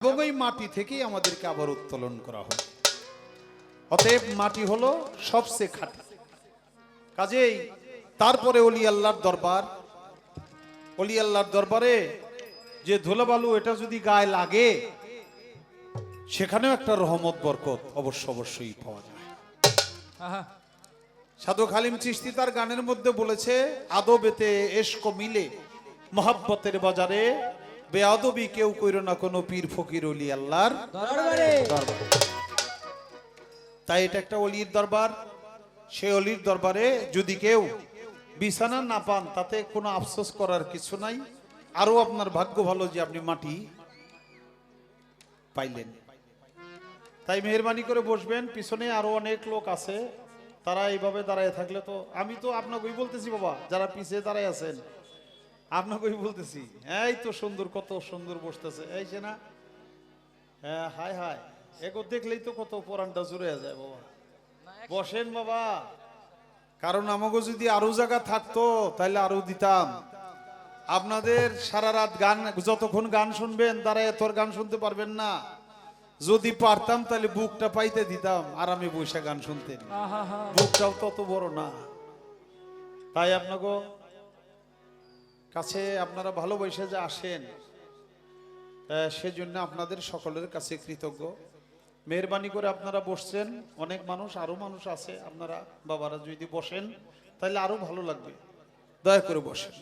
এবং ওই মাটি থেকেই আমাদেরকে আবার উত্তোলন করা হবে অতএব মাটি হলো সবচেয়ে খাঁটি। কাজেই তারপরে অলি আল্লাহর দরবার অলি আল্লাহর দরবারে যে ধুলাবালু এটা যদি গায়ে লাগে সেখানেও একটা রহমত বরকত অবশ্য অবশ্যই পাওয়া যায়। সাধু খালিম চিস্তি তার গানের মধ্যে বলেছে আদবেতে এশক মিলে মহাব্বতের বাজারে বেআদবি কেউ কইরো না কোনো পীর ফকির অলি আল্লাহর তাই এটা একটা অলির দরবার। সে অলির দরবারে যদি কেউ বিছানা না পান তাতে কোনো আফসোস করার কিছু নাই। আরও আপনার ভাগ্য ভালো যে আপনি মাটি পাইলেন। তাই মেহরবানি করে বসবেন। পিছনে আরও অনেক লোক আছে। তারা এইভাবে দাঁড়ায় থাকলে তো আমি তো আপনাকেই বলতেছি বাবা যারা পিছিয়ে দাঁড়ায় আছেন। আপনাকেই বলতেছি এই তো সুন্দর কত সুন্দর বসতেছে এই যে না হ্যাঁ হাই হাই এগো দেখলেই তো কত পরানটা জুড়ে যায় বাবা। বসেন বাবা কারণ আমাকে যদি আরও জায়গা থাকতো তাহলে আরও দিতাম। আপনাদের সারা রাত গান যতক্ষণ গান শুনবেন তারা এত গান শুনতে পারবেন না। যদি পারতাম তাহলে বুকটা পাইতে দিতাম আর আমি বৈশা গান শুনতেন বুকটাও তত বড় না। তাই আপনাকে কাছে আপনারা ভালোবেসে যে আসেন সেজন্য আপনাদের সকলের কাছে কৃতজ্ঞ। মেহরবানি করে আপনারা বসছেন, অনেক মানুষ আরও মানুষ আছে, আপনারা বাবারা যদি বসেন, তাহলে আরও ভালো লাগবে। দয়া করে বসেন।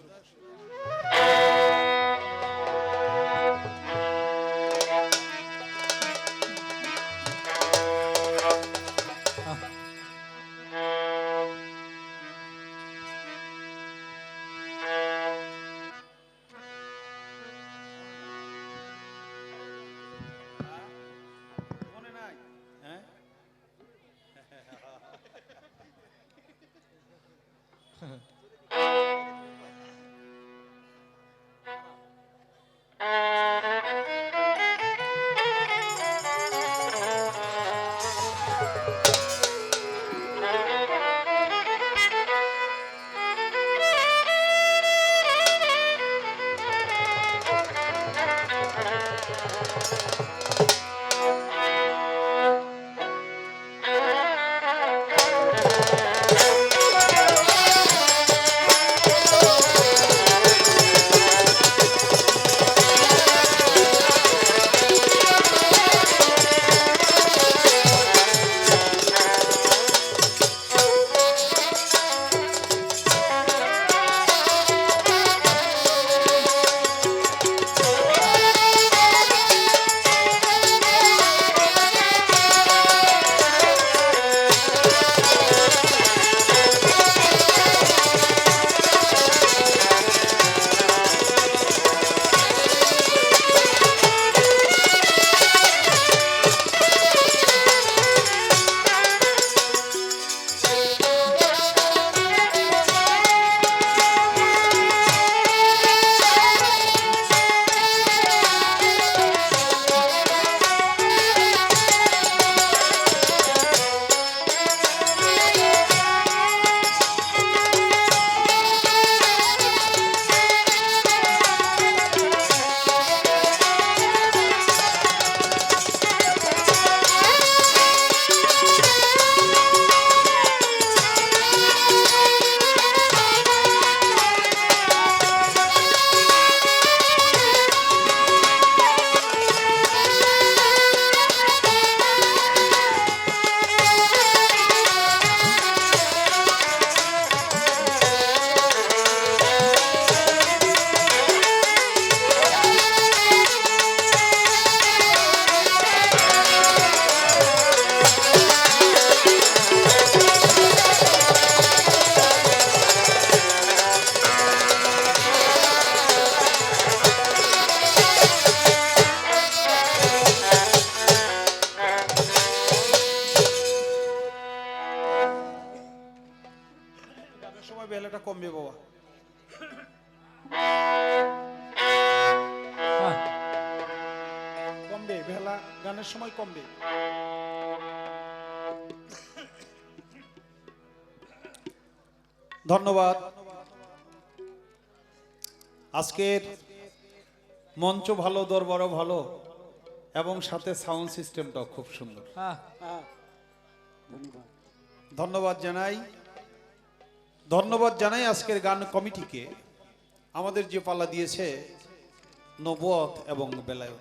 বেলাটা কমবে বাবা কমবে বেলা গানের সময় কমবে ধন্যবাদ। আজকের মঞ্চ ভালো দরবারও ভালো এবং সাথে সাউন্ড সিস্টেমটাও খুব সুন্দর। ধন্যবাদ জানাই। ধন্যবাদ জানাই আজকের গান কমিটিকে। আমাদের যে পাল্লা দিয়েছে নবত এবং বেলায়ত।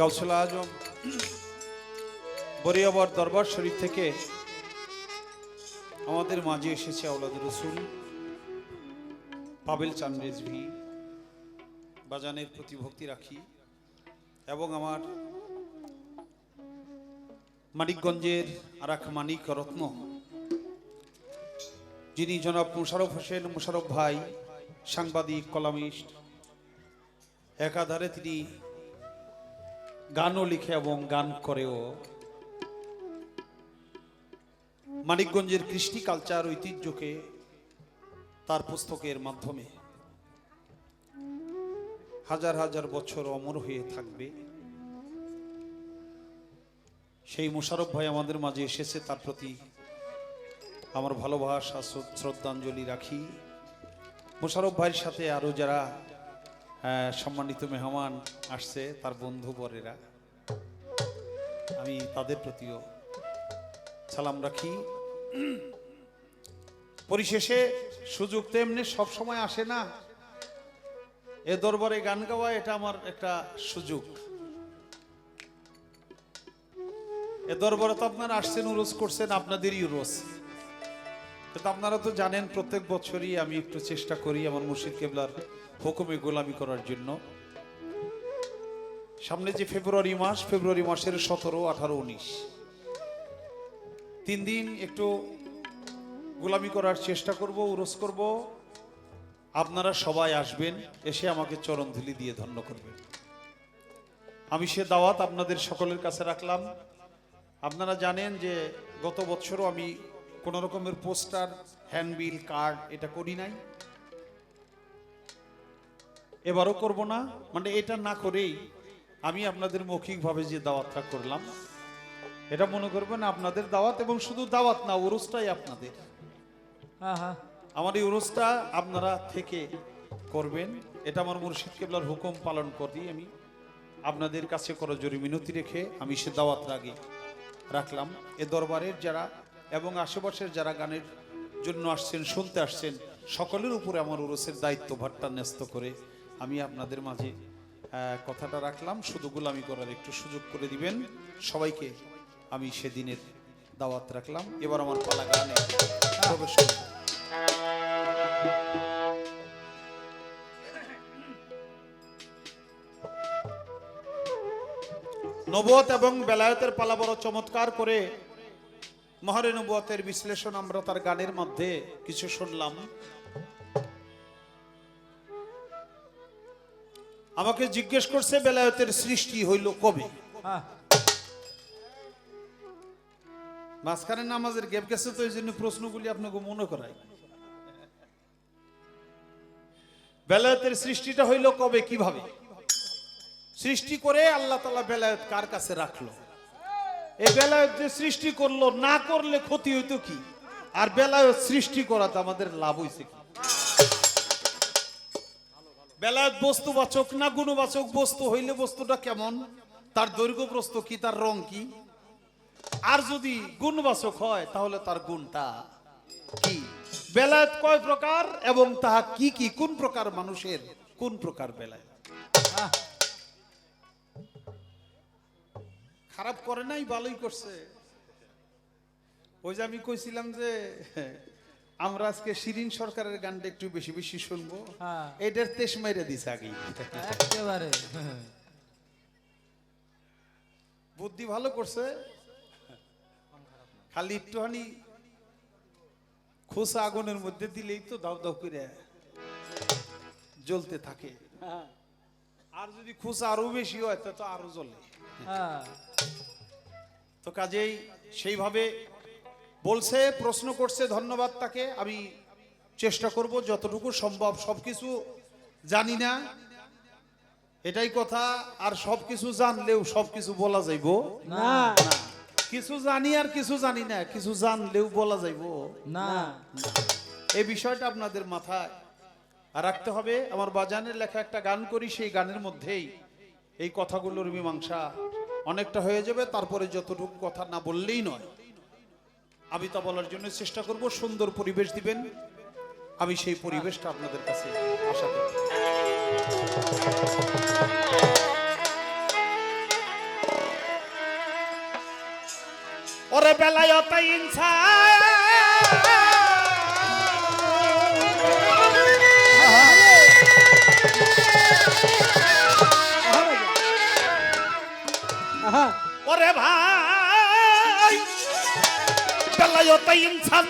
গাউসুল আজম বরিয়াবর দরবার শরীফ থেকে আমাদের মাঝে এসেছে আওলাদ রসুল, পাবেল চান রেজভি, বাজানের প্রতি ভক্তি রাখি এবং আমার মানিকগঞ্জের আর এক মানিক রত্ন, যিনি জনাব মুশারফ হোসেন মুশারফ ভাই, সাংবাদিক, কলামিস্ট, একাধারে তিনি গানও লিখে এবং গান করেও। মানিকগঞ্জের কৃষ্টি কালচার ঐতিহ্যকে তার পুস্তকের মাধ্যমে হাজার হাজার বছর অমর হয়ে থাকবে। সেই মোশারফ ভাই আমাদের মাঝে এসেছে, তার প্রতি আমার ভালোবাসা শ্রদ্ধ- শ্রদ্ধাঞ্জলি রাখি। মোশারফ ভাইয়ের সাথে আরও যারা সম্মানিত মেহমান আসছে, তার বন্ধু বরেরা। আমি তাদের প্রতিও সালাম রাখি। পরিশেষে সুযোগ তো এমনি সবসময় আসে না। এ দরবারে গান গাওয়া এটা আমার একটা সুযোগ। এ দরবারে তো আপনারা আসছেন উরস করছেন, আপনাদেরই কিন্তু আপনারা তো জানেন, প্রত্যেক বছরই আমি একটু চেষ্টা করি আমার মুর্শিদ কেবলার হুকুমে গোলামি করার জন্য। সামনে যে ফেব্রুয়ারি মাস, ফেব্রুয়ারি মাসের সতেরো, আঠারো, উনিশ। তিন দিন একটু গোলামি করার চেষ্টা করব, উরস করব। আপনারা সবাই আসবেন, এসে আমাকে চরণধুলি দিয়ে ধন্য করবেন। আমি সে দাওয়াত আপনাদের সকলের কাছে রাখলাম। আপনারা জানেন যে গত বছরও আমি কোনো রকমের পোস্টার হ্যান্ডবিল কার্ড এটা করি নাই। এবারও করব না মানে এটা না করেই আমি আপনাদের মৌখিকভাবে যে দাওয়াতটা করলাম এটা মনে করবেন আপনাদের দাওয়াত এবং শুধু দাওয়াত না উরুসটাই আপনাদের। আমার এই উরুসটা আপনারা থেকে করবেন এটা আমার মুর্শিদ কেবলার হুকুম পালন করি আমি। আপনাদের কাছে করজোরি মিনতি রেখে আমি সে দাওয়াত রাগে রাখলাম। এ দরবারের যারা এবং আশেপাশের যারা গানের জন্য আসছেন, শুনতে আসছেন, সকলের উপরে আমার উরসের দায়িত্বভারটা ন্যস্ত করে আমি আপনাদের মাঝে কথাটা রাখলাম। শুধু গোলামি করার একটু সুযোগ করে দিবেন। সবাইকে আমি সেদিনের দাওয়াত রাখলাম। এবার আমার পালা গানে প্রবেশ নবত এবং বেলায়েতের পালা বড় চমৎকার করে মহরে নবুয়তের বিশ্লেষণ আমরা তার গানের মধ্যে কিছু শুনলাম। আমাকে জিজ্ঞেস করছে বেলায়েতের সৃষ্টি হইল কবে? হ্যাঁ। মাঝখানে নামাজের গ্যাপ গেছে তো এই জন্য প্রশ্নগুলি আপনাকে মনে করাই। বেলায়েতের সৃষ্টিটা হইল কবে কীভাবে? সৃষ্টি করে আল্লাহ তালা বেলায়েত কার কাছে রাখল? এই বেলায়েত যে সৃষ্টি করল, না করলে ক্ষতি হইতো কি? আর বেলায়েত সৃষ্টি করাতে আমাদের লাভ হইছে কি? বেলায়েত বস্তুবাচক না গুণবাচক বস্তু হইলে বস্তুটা কেমন? তার দৈর্ঘ্য প্রস্ত কি, তার রং কি? আর যদি গুণবাচক হয়, তাহলে তার গুণটা কি? বেলায়ত কয় প্রকার এবং তাহা কি কি? কোন প্রকার মানুষের কোন প্রকার বেলায়েত খারাপ করে নাই ভালোই করছে। ওই যে আমি কইছিলাম যে আমরা আজকে শিরিন সরকারের গানটা একটু বেশি বেশি শুনব। হ্যাঁ। এটার তেস মাইরা দিছে আগেই। একেবারে। বুদ্ধি ভালো করছে। খালি একটুখানি খোসা আগুনের মধ্যে দিলেই তো দাও দাও করে জ্বলতে থাকে। আর যদি খোসা আরও বেশি হয় তা তো আরও জ্বলে। হ্যাঁ তো কাজেই সেইভাবে বলছে প্রশ্ন করছে ধন্যবাদ তাকে। আমি চেষ্টা করব যতটুকু সম্ভব সবকিছু জানি না। এটাই কথা আর সবকিছু জানলেও সবকিছু বলা যাইব। না। কিছু জানি আর কিছু জানি না কিছু জানলেও বলা যাইব। না। এই বিষয়টা আপনাদের মাথায় রাখতে হবে। আমার বাজানের লেখা একটা গান করি সেই গানের মধ্যেই এই কথাগুলোর মীমাংসা অনেকটা হয়ে যাবে, তারপরে যতটুকু কথা না বললেই নয়। আমি তা বলার জন্য চেষ্টা করব, সুন্দর পরিবেশ দিবেন। আমি সেই পরিবেশটা আপনাদের কাছে আশা করি। ওরে বেলায়ত ইনসান। ওরে ভাই। বেলায়ত ইনসান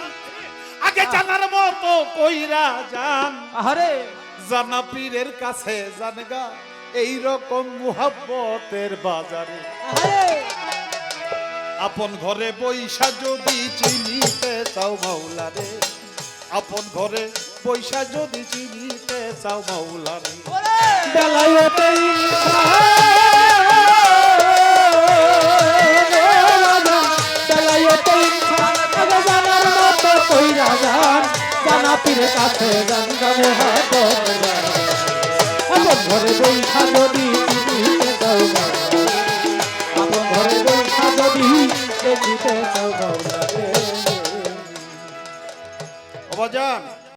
আগে জানার মতো কইরা যান। আরে জানা পীরের কাছে জানগা এই রকম মুহাব্বতের বাজারে। আপন ঘরে বৈশা যদি চিনিতে চাও মাওলারে আপন ঘরে বৈশা যদি চিনিতে চাও মাওলারে। বেলায়েতে বেলায়েতে পীরের কাছে গঙ্গা মহাপরা ঘরে বৈঠা যদি